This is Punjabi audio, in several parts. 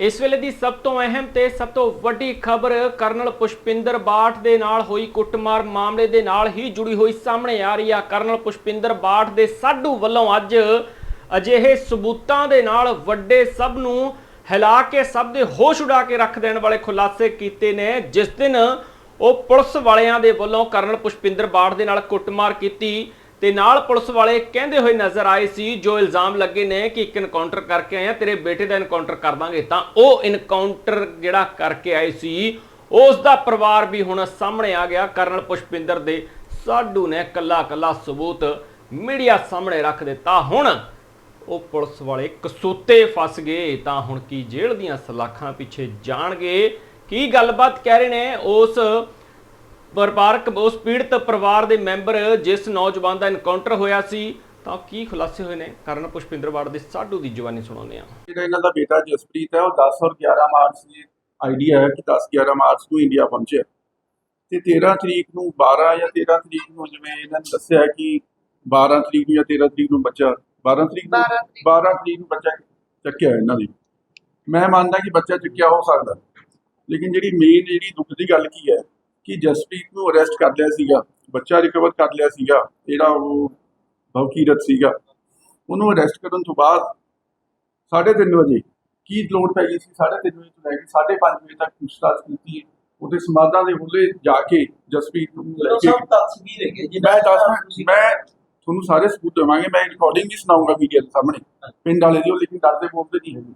ਇਸ ਵੇਲੇ ਦੀ ਸਭ ਤੋਂ ਅਹਿਮ ਤੇ ਸਭ ਤੋਂ ਵੱਡੀ ਖਬਰ ਕਰਨਲ ਪੁਸ਼ਪਿੰਦਰ ਬਾਠ ਦੇ ਨਾਲ ਹੋਈ ਕੁੱਟਮਾਰ ਮਾਮਲੇ ਦੇ ਨਾਲ ਹੀ ਜੁੜੀ ਹੋਈ ਸਾਹਮਣੇ ਆ ਰਹੀ ਆ। ਕਰਨਲ ਪੁਸ਼ਪਿੰਦਰ ਬਾਠ ਦੇ ਸਾਡੂ ਵੱਲੋਂ ਅੱਜ ਅਜਿਹੇ ਸਬੂਤਾਂ ਦੇ ਨਾਲ ਵੱਡੇ ਸਭ ਨੂੰ ਹਿਲਾ ਕੇ ਸਭ ਦੇ ਹੋਸ਼ ਉਡਾ ਕੇ ਰੱਖ ਦੇਣ ਵਾਲੇ ਖੁਲਾਸੇ ਕੀਤੇ ਨੇ। ਜਿਸ ਦਿਨ ਉਹ ਪੁਲਿਸ ਵਾਲਿਆਂ ਦੇ ਵੱਲੋਂ ਕਰਨਲ ਪੁਸ਼ਪਿੰਦਰ ਬਾਠ ਦੇ ਨਾਲ ਕੁੱਟਮਾਰ ਕੀਤੀ। ਤੇ ਨਾਲ ਪੁਲਿਸ ਵਾਲੇ ਕਹਿੰਦੇ ਹੋਏ ਨਜ਼ਰ ਆਏ ਸੀ, ਜੋ ਇਲਜ਼ਾਮ ਲੱਗੇ ਨੇ ਕਿ ਇੱਕ ਇਨਕਾਊਂਟਰ ਕਰਕੇ ਆਏ ਤੇਰੇ ਬੇਟੇ ਦਾ ਇਨਕਾਊਂਟਰ ਕਰ ਦਾਂਗੇ। ਤਾਂ ਉਹ ਇਨਕਾਊਂਟਰ ਜਿਹੜਾ ਕਰਕੇ ਆਏ ਸੀ, ਉਸ ਦਾ ਪਰਿਵਾਰ ਵੀ ਹੁਣ ਸਾਹਮਣੇ ਆ ਗਿਆ। ਕਰਨਲ ਪੁਸ਼ਪਿੰਦਰ ਦੇ ਸਾਡੂ ਨੇ ਕੱਲਾ ਕੱਲਾ ਸਬੂਤ ਮੀਡੀਆ ਸਾਹਮਣੇ ਰੱਖ ਦਿੱਤਾ। ਹੁਣ ਉਹ ਪੁਲਿਸ ਵਾਲੇ ਕਸੂਤੇ ਫਸ ਗਏ, ਤਾਂ ਹੁਣ ਕੀ ਜੇਲ੍ਹ ਦੀਆਂ ਸਲਾਖਾਂ ਪਿੱਛੇ ਜਾਣਗੇ। ਕੀ ਗੱਲਬਾਤ ਕਹਿ ਰਹੇ ਨੇ? ਉਸ ਪਰਿਵਾਰਕ ਉਸ ਪੀੜਤ ਪਰਿਵਾਰ ਦੇ ਮੈਂਬਰ ਜਿਸ ਨੌਜਵਾਨ ਦਾ ਐਨਕਾਊਂਟਰ ਹੋਇਆ ਸੀ ਤਾਂ ਕੀ ਖੁਲਾਸੇ ਹੋਏ ਨੇ? ਕਰਨ ਪੁਸ਼ਪਿੰਦਰ ਬਾੜ ਦੇ ਸਾਡੂ ਦੀ ਜਵਾਨੀ ਸੁਣਾਉਂਦੇ ਆ ਜਿਹੜਾ ਇਹਨਾਂ ਦਾ ਬੇਟਾ ਜਸਪ੍ਰੀਤ ਹੈ ਉਹ 10 ਔਰ 11 ਮਾਰਚ ਦੀ ਆਈਡੀਆ ਹੈ ਕਿ 10 11 ਮਾਰਚ ਨੂੰ ਇੰਡੀਆ ਪਹੁੰਚਿਆ। ਤੇ 13 ਤਰੀਕ ਨੂੰ 12 ਜਾਂ 13 ਤਰੀਕ ਨੂੰ ਜਿਵੇਂ ਇਹਨਾਂ ਨੇ ਦੱਸਿਆ ਕਿ 12 ਤਰੀਕ ਨੂੰ ਜਾਂ 13 ਤਰੀਕ ਨੂੰ ਬੱਚਾ 12 ਤਰੀਕ ਨੂੰ 12 ਤਰੀਕ। ਨੂੰ ਬੱਚਾ ਚੱਕਿਆ ਇਹਨਾਂ ਦੀ। ਮੈਂ ਮੰਨਦਾ ਕਿ ਬੱਚਾ ਚੱਕਿਆ ਹੋ ਸਕਦਾ। ਲੇਕਿਨ ਜਿਹੜੀ ਮੇਨ ਜਿਹੜੀ ਦੁੱਖ ਦੀ ਗੱਲ ਕੀ ਹੈ ਕਿ ਜਸਪ੍ਰੀਤ ਨੂੰ ਅਰੈਸਟ ਕਰ ਲਿਆ ਸੀਗਾ ਬੱਚਾ ਰਿਕਵਰ ਕਰ ਲਿਆ ਸੀਗਾ ਜਿਹੜਾ ਉਹ ਭਵਕੀਰਤ ਸੀਗਾ। ਉਹਨੂੰ ਅਰੈਸਟ ਕਰਨ ਤੋਂ ਬਾਅਦ 3:30 ਵਜੇ ਕੀ ਲੋਡ ਪੈ ਗਈ ਸੀ? 3:30 ਵਜੇ ਤੋਂ ਲੈ ਕੇ 5:30 ਵਜੇ ਤੱਕ ਪੁੱਛਤਾਛ ਕੀਤੀ। ਉਹਦੇ ਸਮਾਦਾਂ ਦੇ ਹੁੱਲੇ ਜਾ ਕੇ ਜਸਪ੍ਰੀਤ ਨੂੰ ਲੈ ਕੇ ਸਭ ਤਸਵੀਰ ਹੈਗੇ ਜੀ ਮੈਂ ਦੱਸਦਾ ਮੈਂ ਤੁਹਾਨੂੰ ਸਾਰੇ ਸਬੂਤ ਦੇਵਾਂਗੇ। ਮੈਂ ਰਿਕਾਰਡਿੰਗ ਵੀ ਸੁਣਾਉਂਗਾ ਮੀਡੀਆ ਦੇ ਸਾਹਮਣੇ। ਪਿੰਡ ਵਾਲੇ ਦੀ ਉਹ ਲੇਕਿਨ ਡਰਦੇ ਬੋਲਦੇ ਨਹੀਂ ਹੈਗੇ।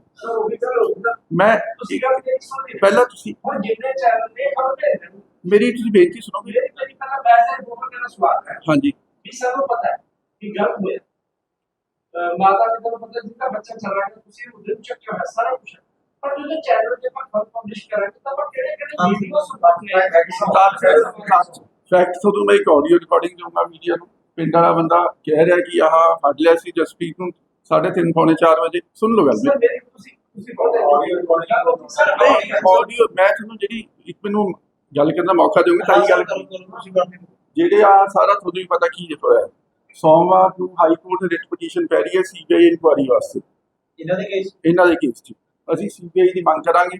ਮੈਂ ਤੁਸੀਂ ਪਹਿਲਾਂ ਤੁਸੀਂ ਹੁਣ ਜਿੰਨੇ ਚੈਨਲ ਨੇ ਹਰ ਮੇਰੀ ਤੁਸੀਂ ਬੇਨਤੀ ਸੁਣੋਗੇ? ਮੇਰੇ ਮੇਰੀ ਪਹਿਲਾਂ ਵੈਸੇ ਬੋਲ ਕੇ ਸਵਾਲ ਹੈ। ਹਾਂਜੀ। ਵੀ ਸਭ ਨੂੰ ਪਤਾ ਹੈ ਕਿ ਗਲਤ ਹੋਇਆ ਮਾਤਾ ਪਿਤਾ ਨੂੰ ਪਤਾ ਜਿੱਦਾਂ ਬੱਚਾ ਚਲਾ ਗਿਆ ਤੁਸੀਂ ਉਹਦੇ ਨੂੰ ਚੱਕਿਆ ਹੋਇਆ ਸਾਰਾ ਕੁਝ ਪਰ ਜਦੋਂ ਚੈਨਲ ਤੇ ਆਪਾਂ ਖਬਰ ਪਬਲਿਸ਼ ਕਰਾਂਗੇ ਤਾਂ ਆਪਾਂ ਕਿਹੜੇ ਕਿਹੜੇ ਵੀਡੀਓ ਸੁਣਾਉਂਦੇ ਫੈਕਟ ਤੁਹਾਨੂੰ ਮੈਂ ਇੱਕ ਆਡੀਓ ਰਿਕਾਰਡਿੰਗ ਦਊਂਗਾ ਮੀਡੀਆ ਨੂੰ। ਪਿੰਡ ਵਾਲਾ ਬੰਦਾ ਕਹਿ ਰਿਹਾ ਕਿ ਆਹ ਫੜ ਲਿਆ ਸੀ ਜਸਪ੍ਰੀਤ ਨੂੰ 3:30 ਪੌਣੇ 4 ਵਜੇ। ਸੁਣ ਲਓ ਗੱਲ। ਸਰ ਮੇਰੀ ਤੁਸੀਂ ਤੁਸੀਂ ਬਹੁਤ ਆਡੀਓ ਰਿਕਾਰਡਿੰਗ ਸਰ ਆਡੀਓ ਮੈਂ ਤੁਹਾਨੂੰ ਜਿਹੜੀ ਇੱਕ ਮੈਨੂੰ ਗੱਲ ਕਰਨ ਦਾ ਮੌਕਾ ਦਿਓਗੇ ਤਾਂ ਹੀ ਗੱਲ ਕਰੀ। ਜਿਹੜੇ ਆ ਸਾਰਾ ਤੁਹਾਨੂੰ ਵੀ ਪਤਾ ਕੀ ਹੋਇਆ ਹੈ। ਸੋਮਵਾਰ ਨੂੰ ਹਾਈ ਕੋਰਟ ਰਿਟ ਪਟੀਸ਼ਨ ਪੈ ਰਹੀ ਹੈ ਸੀਬੀਆਈ ਇਨਕੁਆਰੀ ਵਾਸਤੇ। ਇਹਨਾਂ ਦੇ ਕੇਸ ਇਹਨਾਂ ਦੇ ਕੇਸ 'ਚ। ਅਸੀਂ ਸੀਬੀਆਈ ਦੀ ਮੰਗ ਕਰਾਂਗੇ।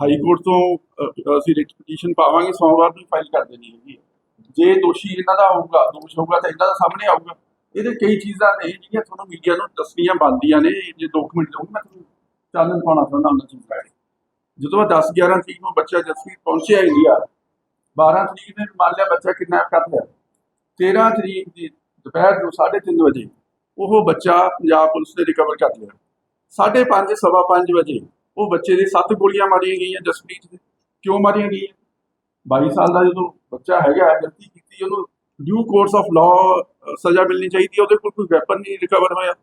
ਹਾਈ ਕੋਰਟ ਤੋਂ ਅਸੀਂ ਰਿਟ ਪਟੀਸ਼ਨ ਪਾਵਾਂਗੇ। ਸੋਮਵਾਰ ਨੂੰ ਫਾਈਲ ਕਰ ਦੇਣੀ ਹੈਗੀ ਹੈ। ਜੇ ਦੋਸ਼ੀ ਇਹਨਾਂ ਦਾ ਹੋਊਗਾ ਦੋਸ਼ ਹੋਊਗਾ ਤਾਂ ਇਹਨਾਂ ਦਾ ਸਾਹਮਣੇ ਆਊਗਾ। ਇਹਦੇ ਕਈ ਚੀਜ਼ਾਂ ਨੇ ਜਿਹੜੀਆਂ ਤੁਹਾਨੂੰ ਮੀਡੀਆ ਨੂੰ ਦੱਸਣੀਆਂ ਬਣਦੀਆਂ ਨੇ। ਜੇ 2 ਮਿੰਟ ਦਊਂਗਾ ਮੈਂ ਤੁਹਾਨੂੰ ਚਾਨਣ ਪਾਉਣਾ ਚਾਹੁੰਦਾ ਉਹਨਾਂ ਚੀਜ਼ ਬਾਰੇ। ਜਦੋਂ 10 11 ਤਰੀਕ ਨੂੰ ਬੱਚਾ ਜਸਵੀਰ ਪਹੁੰਚਿਆ ਇੰਡੀਆ 12 ਤਰੀਕ ਨੇ ਮੰਨ ਲਿਆ ਬੱਚਾ ਕਿਡਨੈਪ ਕਰ ਲਿਆ। 13 ਤਰੀਕ ਦੀ ਦੁਪਹਿਰ ਨੂੰ 3:30 ਵਜੇ ਉਹ ਬੱਚਾ ਪੰਜਾਬ ਪੁਲਿਸ ਨੇ ਰਿਕਵਰ ਕਰ ਲਿਆ। 5:30 ਸਵਾ 5 ਵਜੇ ਉਹ ਬੱਚੇ ਦੇ ਸੱਤ ਗੋਲੀਆਂ ਮਾਰੀਆਂ ਗਈਆਂ ਜਸਪ੍ਰੀਤ ਦੇ। ਕਿਉਂ ਮਾਰੀਆਂ ਗਈਆਂ? 22 ਸਾਲ ਦਾ ਜਦੋਂ ਬੱਚਾ ਹੈਗਾ, ਗਲਤੀ ਕੀਤੀ, ਉਹਨੂੰ ਡਿਊ ਕੋਰਸ ਆਫ ਲਾਅ ਸਜ਼ਾ ਮਿਲਣੀ ਚਾਹੀਦੀ ਹੈ, ਉਹਦੇ ਕੋਲ ਕੋਈ ਵੈਪਨ ਨਹੀਂ ਰਿਕਵਰ ਹੋਇਆ।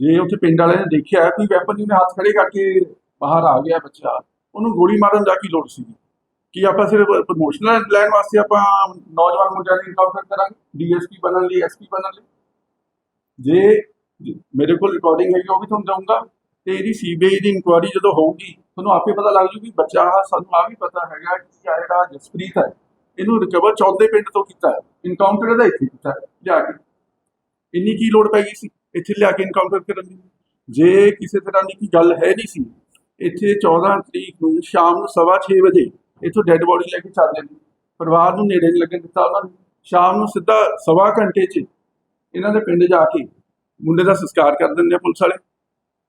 ਜੇ ਉੱਥੇ ਪਿੰਡ ਵਾਲਿਆਂ ਨੇ ਦੇਖਿਆ, ਕੋਈ ਵੈਪਨ ਨਹੀਂ, ਉਹਨੇ ਹੱਥ ਖੜੇ ਕਰਕੇ ਬਾਹਰ ਆ ਗਿਆ ਬੱਚਾ, ਉਹਨੂੰ ਗੋਲੀ ਮਾਰਨ ਦਾ ਕੀ ਲੋੜ ਸੀ? ਕਿ ਆਪਾਂ ਸਿਰਫ ਪ੍ਰਮੋਸ਼ਨਲ ਲੈਣ ਵਾਸਤੇ ਆਪਾਂ ਨੌਜਵਾਨ ਮੁੰਡਿਆਂ ਨੂੰ ਇਨਕਾਊਂਟਰ ਕਰਾਂਗੇ? ਡੀਐਸਪੀ ਬਣਨ ਲਈ ਐਸਪੀ ਬਣਨ ਲਈ? ਜੇ ਮੇਰੇ ਕੋਲ ਰਿਕਾਰਡਿੰਗ ਹੈਗੀ, ਉਹ ਵੀ ਤੁਹਾਨੂੰ ਦਊਂਗਾ। ਤੇ ਇਹਦੀ ਸੀਬੀਆਈ ਦੀ ਇਨਕੁਆਇਰੀ ਜਦੋਂ ਹੋਊਗੀ, ਤੁਹਾਨੂੰ ਆਪੇ ਪਤਾ ਲੱਗ ਜੂ ਬੱਚਾ ਸਾਨੂੰ ਆ ਵੀ ਪਤਾ ਹੈਗਾ ਕਿ ਆ ਜਿਹੜਾ ਜਸਪ੍ਰੀਤ ਹੈ, ਇਹਨੂੰ ਰਿਕਵਰ ਚੌਦੇ ਪਿੰਡ ਤੋਂ ਕੀਤਾ ਹੈ। ਇਨਕਾਊਂਟਰ ਦਾ ਇੱਥੇ ਕੀਤਾ ਹੈ, ਲਿਆ ਕੇ। ਇੰਨੀ ਕੀ ਲੋੜ ਪੈ ਗਈ ਸੀ? ਇੱਥੇ ਲਿਆ ਕੇ ਇਨਕਾਊਂਟਰ ਕਰਨ ਦੀ। ਜੇ ਕਿਸੇ ਤਰ੍ਹਾਂ ਦੀ ਕੀ ਗੱਲ ਹੈ ਨਹੀਂ ਸੀ ਇੱਥੇ 14 ਤਰੀਕ ਨੂੰ ਸ਼ਾਮ ਨੂੰ 6:30 ਵਜੇ ਇੱਥੋਂ ਡੈੱਡ ਬੋਡੀ ਲੈ ਕੇ ਚੱਲਦੇ ਨੇ ਪਰਿਵਾਰ ਨੂੰ ਨੇੜੇ ਨਹੀਂ ਲੱਗਣ ਦਿੱਤਾ ਉਹਨਾਂ ਨੇ। ਸ਼ਾਮ ਨੂੰ ਸਿੱਧਾ ਸਵਾ ਘੰਟੇ 'ਚ ਇਹਨਾਂ ਦੇ ਪਿੰਡ ਜਾ ਕੇ ਮੁੰਡੇ ਦਾ ਸੰਸਕਾਰ ਕਰ ਦਿੰਦੇ ਆ ਪੁਲਿਸ ਵਾਲੇ।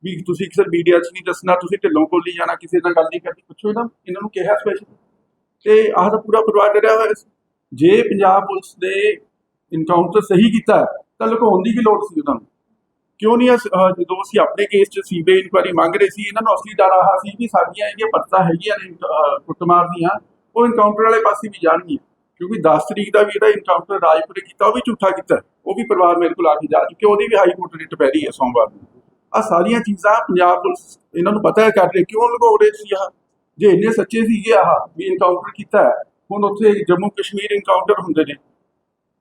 ਵੀ ਤੁਸੀਂ ਕਿਸੇ ਮੀਡੀਆ 'ਚ ਨਹੀਂ ਦੱਸਣਾ, ਤੁਸੀਂ ਢਿੱਲੋਂ ਕੋਲ ਨਹੀਂ ਜਾਣਾ, ਕਿਸੇ ਨਾਲ ਗੱਲ ਨਹੀਂ ਕਰਨੀ। ਪੁੱਛੋ ਇਹਨਾਂ ਇਹਨਾਂ ਨੂੰ ਕਿਹਾ ਸਪੈਸ਼ਲ ਤੇ ਆਹ ਤਾਂ ਪੂਰਾ ਪਰਿਵਾਰ ਡਰਿਆ ਹੋਇਆ ਸੀ। ਜੇ ਪੰਜਾਬ ਪੁਲਿਸ ਨੇ ਇਨਕਾਊਂਟਰ ਸਹੀ ਕੀਤਾ, ਤਾਂ ਲੁਕਾਉਣ ਦੀ ਕੀ ਲੋੜ ਸੀ ਉਹਨਾਂ ਨੂੰ? ਕਿਉਂ ਨਹੀਂ ਅਸ- ਜਦੋਂ ਅਸੀਂ ਆਪਣੇ ਕੇਸ 'ਚ ਸੀਬੀਆਈ ਇਨਕੁਆਇਰੀ ਮੰਗ ਰਹੇ ਸੀ, ਇਹਨਾਂ ਨੂੰ ਅਸਲੀ ਡਰ ਆਹ ਸੀ ਵੀ ਸਾਡੀਆਂ ਜਿਹੜੀਆਂ ਪਰਚਾ ਹੈਗੀਆਂ ਨੇ ਕੁੱਟਮਾਰ ਦੀਆਂ, ਉਹ ਇਨਕਾਊਂਟਰ ਵਾਲੇ ਪਾਸੇ ਵੀ ਜਾਣਗੀਆਂ। ਕਿਉਂਕਿ 10 ਤਰੀਕ ਦਾ ਵੀ ਜਿਹੜਾ ਇਨਕਾਊਂਟਰ ਰਾਜਪੁਰੇ ਕੀਤਾ, ਉਹ ਵੀ ਝੂਠਾ ਕੀਤਾ, ਉਹ ਵੀ ਪਰਿਵਾਰ ਮੇਰੇ ਕੋਲ ਆ ਕੇ ਜਾ ਚੁੱਕੇ, ਉਹਦੀ ਵੀ ਹਾਈ ਕੋਰਟ ਰਿਟ ਪੈ ਰਹੀ ਹੈ ਸੋਮਵਾਰ ਨੂੰ। ਆ ਸਾਰੀਆਂ ਚੀਜ਼ਾਂ ਪੰਜਾਬ ਪੁਲਿਸ, ਇਹਨਾਂ ਨੂੰ ਪਤਾ ਹੈ ਕਰ ਰਹੀ, ਕਿਉਂ ਲੁਕੋ ਰਹੇ ਸੀ ਆਹ? ਜੇ ਇੰਨੇ ਸੱਚੇ ਸੀਗੇ ਆਹ, ਵੀ ਇਨਕਾਊਂਟਰ ਕੀਤਾ ਹੈ, ਹੁਣ ਉੱਥੇ ਜੰਮੂ ਕਸ਼ਮੀਰ ਇਨਕਾਊਂਟਰ ਹੁੰਦੇ ਨੇ।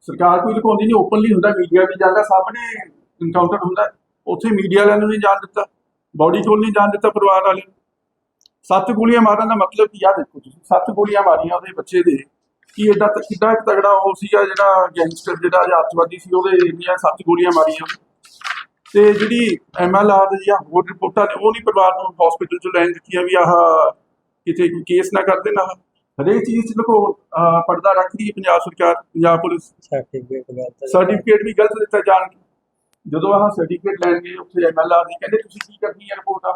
ਸਰਕਾਰ ਕੋਈ ਲੁਕਾਉਂਦੀ ਨਹੀਂ ਓਪਨਲੀ ਹੁੰਦਾ ਮੀਡੀਆ ਵੀ ਜਾਂਦਾ ਸਭ ਨੇ ਇਨਕਾਊਂਟਰ ਹੁੰਦਾ। ਉੱਥੇ ਮੀਡੀਆ ਵਾਲਿਆਂ ਨੂੰ ਨਹੀਂ ਜਾਣ ਦਿੱਤਾ ਬਾਡੀ ਕੋਲ ਨਹੀਂ ਜਾਣ ਦਿੱਤਾ ਪਰਿਵਾਰ ਵਾਲਿਆਂ ਨੂੰ। ਸੱਤ ਗੋਲੀਆਂ ਮਾਰਨ ਦਾ ਮਤਲਬ ਕੀ ਆ ਦੇਖੋ ਤੁਸੀਂ ਸੱਤ ਗੋਲੀਆਂ ਮਾਰੀਆਂ ਉਹਦੇ ਬੱਚੇ ਦੇ। ਕੀ ਐਡਾ ਤ- ਕਿੱਡਾ ਤਗੜਾ ਉਹ ਸੀਗਾ ਜਿਹੜਾ ਗੈਂਗਸਟਰ ਜਿਹੜਾ ਜਾਂ ਅੱਤਵਾਦੀ ਸੀ ਉਹਦੇ ਇੰਨੀਆਂ ਸੱਤ ਗੋਲੀਆਂ ਮਾਰੀਆਂ। ਤੇ ਜਿਹੜੀ ਐਮਐਲਆਰ ਜਾਂ ਹੋਰ ਰਿਪੋਰਟਾਂ ਨੇ ਉਹ ਨਹੀਂ ਪਰਿਵਾਰ ਨੂੰ ਹਸਪੀਟਲ ਚ ਲੈਣ ਦਿੱਤੀਆਂ ਵੀ ਆਹ ਕਿਤੇ ਕੇਸ ਨਾ ਕਰ ਦੇਣ ਹਰੇਕ ਚੀਜ਼ ਚ ਲਕੋ ਪਰਦਾ ਰੱਖਦੀ ਪੰਜਾਬ ਸਰਕਾਰ ਪੰਜਾਬ ਪੁਲਿਸ। ਸਰਟੀਫਿਕੇਟ ਵੀ ਗਲਤ ਦਿੱਤਾ। ਜਾਣਗੇ ਜਦੋਂ ਆਹ ਸਰਟੀਫਿਕੇਟ ਲੈਣਗੇ ਉੱਥੇ ਐਮਐਲਆਰ ਦੀ ਕਹਿੰਦੇ ਤੁਸੀਂ ਕੀ ਕਰਨੀ ਹੈ ਰਿਪੋਰਟ ਆ?